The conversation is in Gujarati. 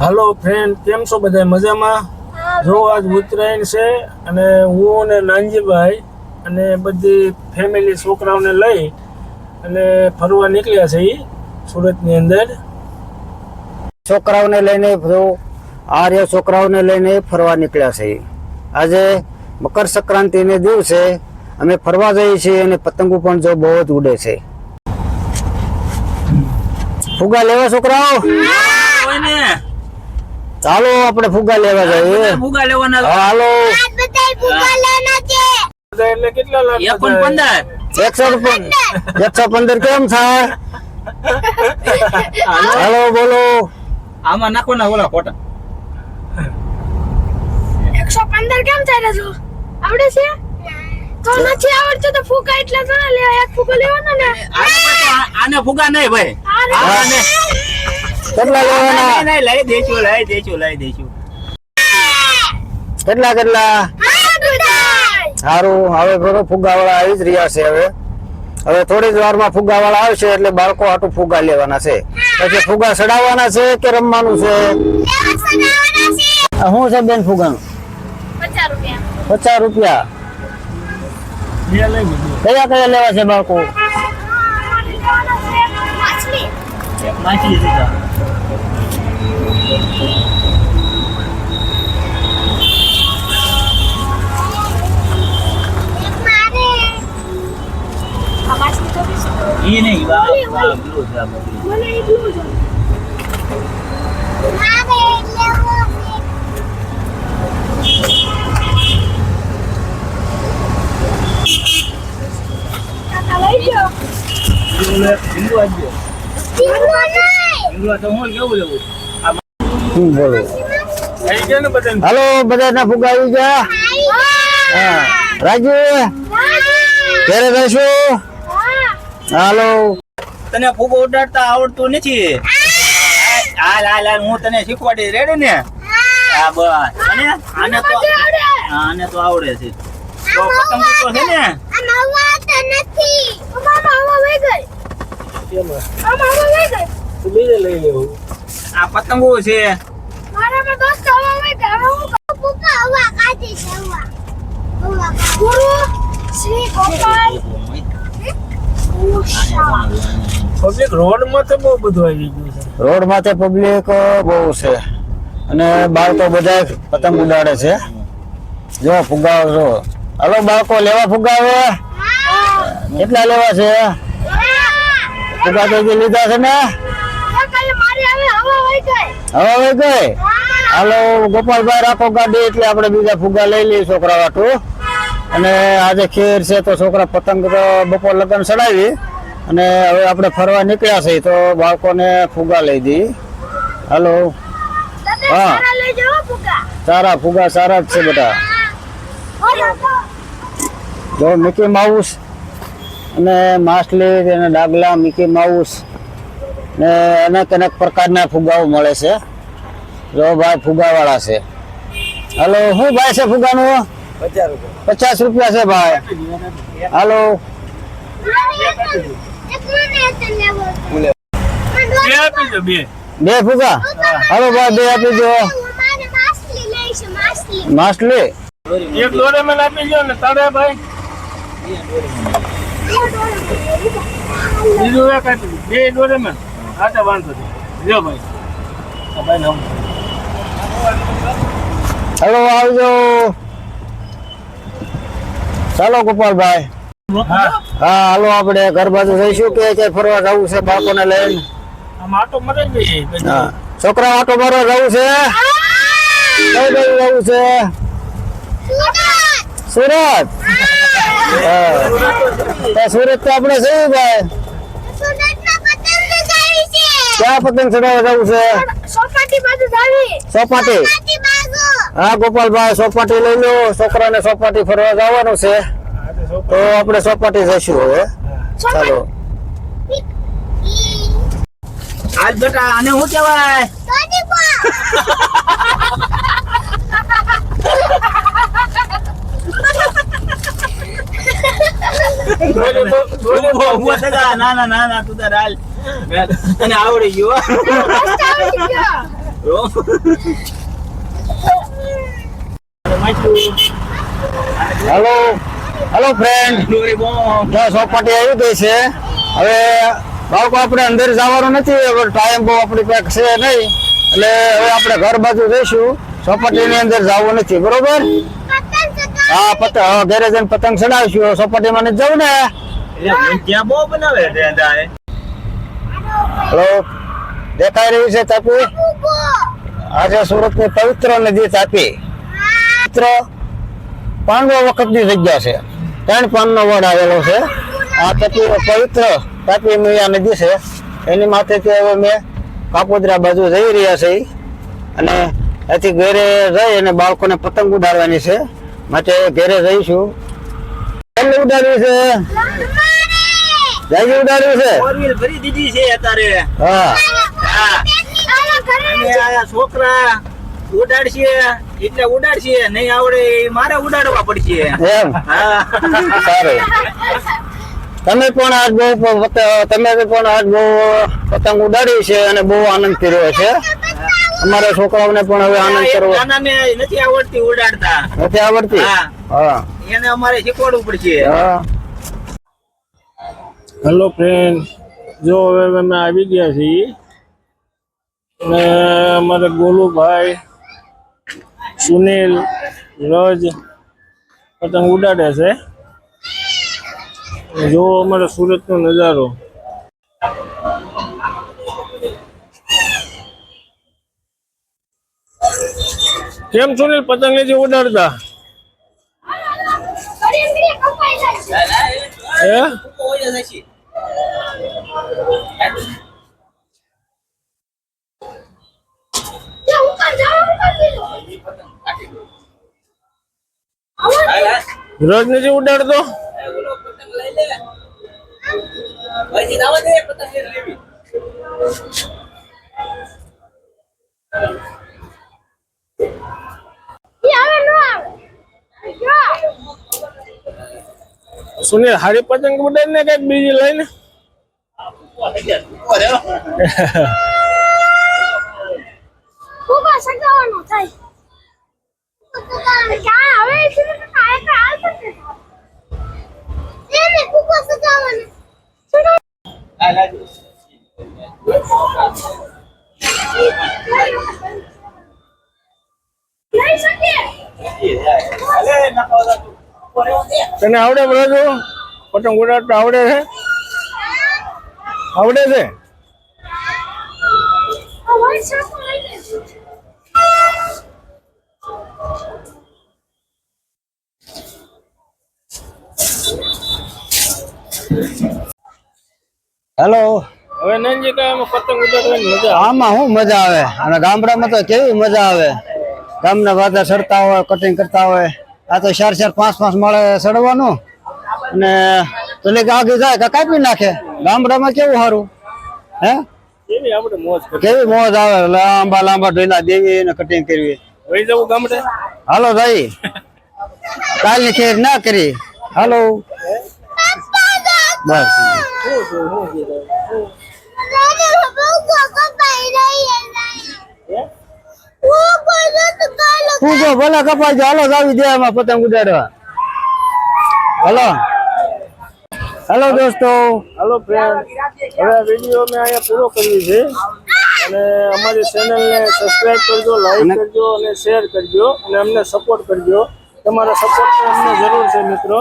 હાલો ફ્રેન્ડ કેમ છો બધા મજામાં? જો આજ ઉત્તરાયણ છે અને હું અને નાનજીભાઈ અને બધી ફેમિલી છોકરાઓને લઈ અને ફરવા નીકળ્યા છે એ સુરતની અંદર. છોકરાઓને લઈને આર્ય છોકરાઓને લઈને ફરવા નીકળ્યા છે આજે મકર સંક્રાંતિને દિવસે અમે ફરવા જઈએ છીએ અને પતંગો પણ જો બહુ જ ઉડે છે. ફુગા લેવા છોકરાઓ? કોઈને? ચાલો આપણે ફુગા લેવા જઈએ. ફુગા લેવાના હા, હાલો. બધા એટલે કેટલા લાખ પંદર. એકસો એકસો પંદર કેમ થાય? હાલો. બોલો. આમાં નાખો ના ઓલા ફોટા એકસો પંદર કેમ થાય રજુ આવડે છે? તો નથી આવડતું તો ફૂકા એટલા થોડા લેવા એક ફૂકો લેવાનો ને. આને આ- નહીં ભાઈ. આને કેટલા લેવાના? લઈ દઈશું લઈ દઈશું લઈ દઈશું. કેટલા કેટલા? સારું હવે બરો ફુગાવાળા આવી જ રહ્યા છે હવે. હવે થોડી જ વારમાં ફુગાવાળા આવશે એટલે બાળકો હાટું ફુગા લેવાના છે. પછી ફુગા ચડાવવાના છે કે રમવાનું છે? શું છે બેન ફુગાનું પચાસ રૂપિયા? કયા કયા લેવા છે બાળકો માછલી એક માછલી દીધા એક મારે આ માછલી તો બી છે. ઈ નહીં વા વા બ્લુ છે આ બધું. મને એ blue છે. મારે હાલો બધાના ફુગા આવી ગયા. હા રાજુ ઘરે જઈશું હાલો. તને ફૂગો ઉડાડતા આવડતું નથી. હાલ હાલ હાલ હું તને શીખવાડી રેડી ને? હા બસ. અને આને તો આને તો આવડે છે. તો પતંગ તો છે ને? નથી. કેમાં આમાં હવા ગઈ. તો બીજે લઈ લેવું આ પતંગો છે. દોસ્ત હવા હવે હું કાઢી. ગુરુ શ્રી ગોપાલ. પબ્લિક રોડમાં તો બહુ બધું આવી ગયું છે. રોડ માથે પબ્લિક બહુ છે. અને બાળકો બધા પતંગ ઉડાડે છે. જો ફુગાવો જો. હાલો બાળકો લેવા ફુગાવે? કેટલા લેવા છે? ફુગા તો લીધા છે ને? હવે હવા ગઈ. હાલો ગોપાલભાઈ રાખો ગાડી એટલે આપણે બીજા ફુગા લઈ લઈએ છોકરા વાટું. અને આજે ખેર છે તો છોકરા પતંગ તો બપોર લગન ચડાવી. અને હવે આપણે ફરવા નીકળ્યા છે તો બાળકોને ફુગા લઈ દઈ હાલો. હા. સારા ફુગા સારા જ છે બધા. જો મિકી માઉસ અને માછલી અને ડાગલા મિકી માઉસ ને અનેક અનેક પ્રકારના ફુગાઓ મળે છે. જો ભાઈ ફુગાવાળા છે. હાલો શું ભાઈ છે ફુગાનું? પચાસ રૂપિયા. છે ભાઈ. હાલો. એક મને એક લેવો છે. બે ફુગા? હાલો ભાઈ બે આપી દો. માસ્ટલી માછલી? એક દોરેમેન આપી દો ને તારે ભાઈ. બીજું એક આપી બે દોરેમેન હા તો વાંધો નહીં લ્યો ભાઈ હાલો આવજો. ચાલો ગોપાલભાઈ. હા હાલો આપણે ઘર બાજુ જઈશું કે ક્યાંય ફરવા જવું છે બાળકોને લઈને? આટો મરે જ હા. છોકરા આટો મારવા જવું છે? કઈ જવું છે? સુરત. તો સુરત તો આપણે છે ભાઈ? ક્યાં પતંગ ચડાવવા જવું છે? સોપાટી. બાજુ જાવી ચોપાટી સોપાટી બાજુ હા ગોપાલભાઈ સોપાટી લઈ લો. છોકરાને સોપાટી ફરવા જવાનું છે. તો આપણે સોપાટી જઈશું હવે. ચાલો. આજ બેટા આને શું કહેવાય? ha ha જા. ના ના ના ના તું તાર હાલ તને આવડી ગયું હેલો હેલો ફ્રેન્ડ જો ચોપાટી આવી ગઈ છે. હવે બાળકો આપણે અંદર જવાનું નથી હવે ટાઈમ બહુ આપણી પાસે છે નહીં. એટલે હવે આપણે ઘર બાજુ જઈશું. ચોપાટીની અંદર જવું નથી બરોબર. હા પતંગ ઘરે જઈને પતંગ ચડાવીશું ચોપાટીમાં મને જવું ને. ત્યાં બહુ બનાવે હેલો દેખાઈ રહ્યું છે તાપી? આજે આજે સુરતની પવિત્ર નદી તાપી. પવિત્ર પાંડવો વખતની જગ્યા છે. ત્રણ પાનનો વડ આવેલો છે. આ તાપી પવિત્ર તાપી મૈયા નદી છે. એની માથેથી હવે મેં કાપોદરા બાજુ જઈ રહ્યા છે અને એથી ઘરે જઈ અને બાળકોને પતંગ ઉડાડવાની છે. માટે ઘેરે જઈશું. કેટલું ઉડાડ્યું છે? જાજી ઉડાડ્યું છે? ફોર વ્હીલ ભરી દીધી છે અત્યારે. હા. છોકરા ઉડાડશે એટલે ઉડાડશે નહીં આવડે મારે ઉડાડવા પડશે. એમ? સારું. તમે પણ આજ બહુ તમે પણ આજ બહુ પતંગ ઉડાડી છે અને બહુ આનંદ કર્યો છે. અમારા છોકરાઓને પણ હવે આનંદ કરવો. નાનાને નથી આવડતી ઉડાડતા. નથી આવડતી? હા. એને અમારે શીખવાડવું પડશે. હા. હેલો ફ્રેન્ડ જો હવે અમે આવી ગયા છીએ અને અમારે ગોલુભાઈ સુનિલ રજ પતંગ ઉડાડે છે. જો અમારે સુરતનો નજારો. કેમ સુનિલ પતંગ નથી ઉડાડતા ઘરે ઘરે કપાઈ જાય છે. હે ત્યાં ઉપર જાઓ, ઉપર લીધો. આવો રજ નથી ઉડાડતો ઈ હવે નો આવે. જો. સુનિલ હારી પતંગ ઉડાડ ને કંઈક બીજી લઈને? I like થાય. ક્યાં હવે છે ને કાંઈ કાંઈ હાલતો જ નથી. એને ફૂગો સગાવાનો. સગાવ- લઈ શકીએ. તને આવડે રાજુ પતંગ ઉડાડતા આવડે છે? આવડે છે? આ વળી સાપો લઈ લે. હેલો હવે નંજી કઈ એમાં પતંગ ઉડાડવાની મજા આવે. આમાં શું મજા આવે? અને ગામડામાં તો કેવી મજા આવે? ગામના બધા ચડતા હોય કટિંગ કરતા હોય. આ તો ચાર ચાર પાંચ પાંચ માળે ચડવાનું. અને પેલી આગળ જાય કે કાપી નાખે? ગામડામાં કેવું સારું હે? કેવી મોજ આવે? લાંબા લાંબા ઢોલા દેવી ને કટિંગ કરવી. વહી જવું ગામડે? હાલો ભાઈ. કાલની ખેર ના કરી. હાલો. બસ દાદા, ફૂગો કપાઈ રહી છે. પૂછો ભલે કપાઈ જાય હલો આવી દે એમાં પતંગ ઉડાડવા. હલો. હેલો દોસ્તો. હેલો ફ્રેન્ડ હવે વીડિયો મેં અહીંયા પૂરો કર્યો છે અને અમારી ચેનલને સબસ્ક્રાઇબ કરજો લાઈક કરજો અને શેર કરજો. અને અમને સપોર્ટ કરજો. તમારા સપોર્ટની અમને જરૂર છે મિત્રો.